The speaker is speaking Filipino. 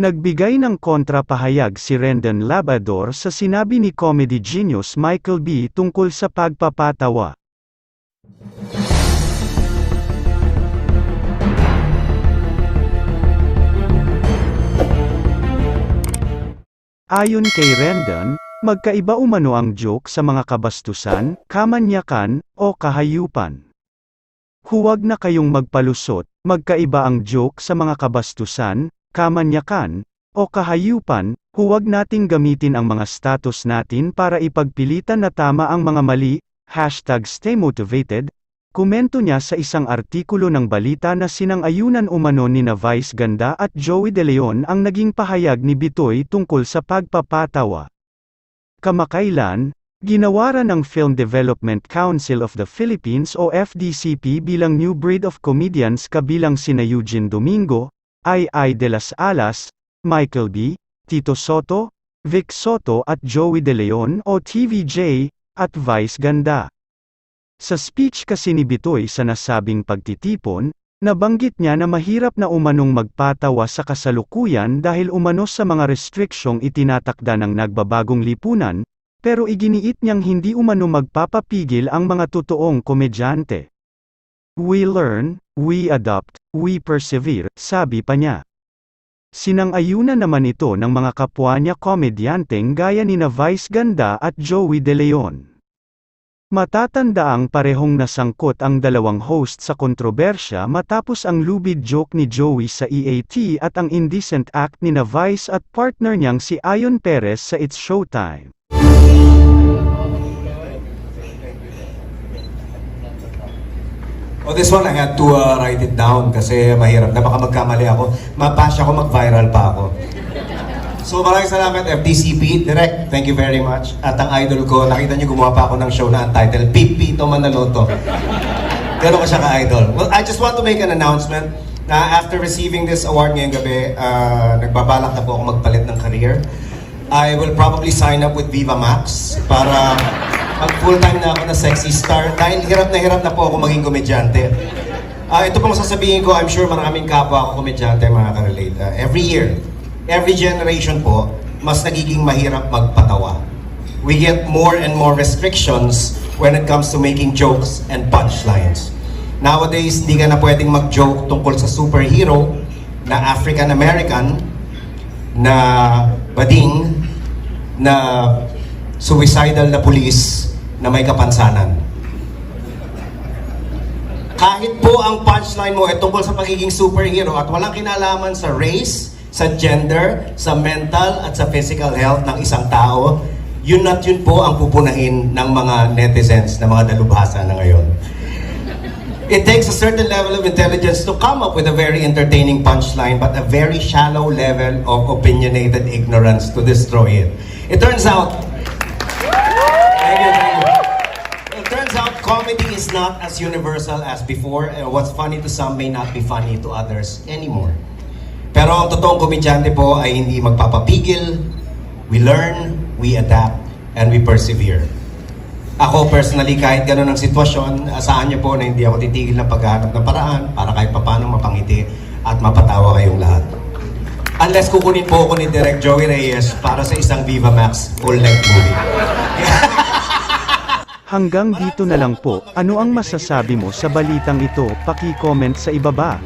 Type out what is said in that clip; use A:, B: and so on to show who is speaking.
A: Nagbigay ng kontrapahayag si Rendon Labrador sa sinabi ni comedy genius Michael B. tungkol sa pagpapatawa. Ayon kay Rendon, magkaiba umano ang joke sa mga kabastusan, kamanyakan, o kahayupan. Huwag na kayong magpalusot, magkaiba ang joke sa mga kabastusan, kamanyakan, o kahayupan, huwag nating gamitin ang mga status natin para ipagpilitan na tama ang mga mali, hashtag stay motivated, komento niya sa isang artikulo ng balita na sinang-ayunan umano ni na Vice Ganda at Joey De Leon ang naging pahayag ni Bitoy tungkol sa pagpapatawa. Kamakailan, Ginawaran ng Film Development Council of the Philippines o FDCP bilang new breed of comedians kabilang sina Eugene Domingo, Ai de las Alas, Michael B., Tito Soto, Vic Soto at Joey De Leon o TVJ, at Vice Ganda. Sa speech kasi ni Bitoy sa nasabing pagtitipon, nabanggit niya na mahirap na umanong magpatawa sa kasalukuyan dahil umano sa mga restriksyong itinatakda ng nagbabagong lipunan, pero iginiit niyang hindi umano magpapapigil ang mga totoong komedyante. We learn, we adopt, we persevere, sabi pa niya. Sinang-ayunan naman ito ng mga kapwa niya komedyanteng gaya ni na Vice Ganda at Joey De Leon. Matatanda ang parehong nasangkot ang dalawang host sa kontrobersya matapos ang lubid joke ni Joey sa EAT at ang indecent act ni na Vice at partner niyang si Ayon Perez sa It's Showtime.
B: Oh, this one I had to uh, write it down kasi mahirap na baka magkamali ako. Mapash ako, mag-viral pa ako. So maraming salamat FTCP, Direct, thank you very much. At ang idol ko, nakita niyo gumawa pa ako ng show na ang title, Pipito Manaloto. Gano'n ko siya ka-idol. Well, I just want to make an announcement na after receiving this award ngayong gabi, uh, nagbabalak na po ako magpalit ng career. I will probably sign up with Viva Max para mag full-time na ako na sexy star dahil hirap na hirap na po ako maging komedyante. Ah, ito pong sasabihin ko, I'm sure maraming kapwa ako komedyante makaka-relate. Ah, every year, every generation po, mas nagiging mahirap magpatawa. We get more and more restrictions when it comes to making jokes and punchlines. Nowadays, hindi ka na pwedeng mag-joke tungkol sa superhero na African-American na bading na suicidal na pulis na may kapansanan. Kahit po ang punchline mo ay tungkol sa pagiging superhero at walang kinalaman sa race, sa gender, sa mental at sa physical health ng isang tao, yun at yun po ang pupunahin ng mga netizens, ng mga dalubhasa na ngayon. It takes a certain level of intelligence to come up with a very entertaining punchline, but a very shallow level of opinionated ignorance to destroy it. It turns out, Thank you, thank you. It turns out comedy is not as universal as before. and what's funny to some may not be funny to others anymore. Pero ang totoong komedyante po ay hindi magpapapigil. We learn, we adapt, and we persevere. Ako personally, kahit ganun ang sitwasyon, asahan niyo po na hindi ako titigil ng paghahanap ng paraan para kahit papano mapangiti at mapatawa kayong lahat. Unless kukunin po ako ni Direk Joey Reyes para sa isang Viva Max full-length movie.
A: Hanggang dito na lang po, ano ang masasabi mo sa balitang ito, paki-comment sa ibaba.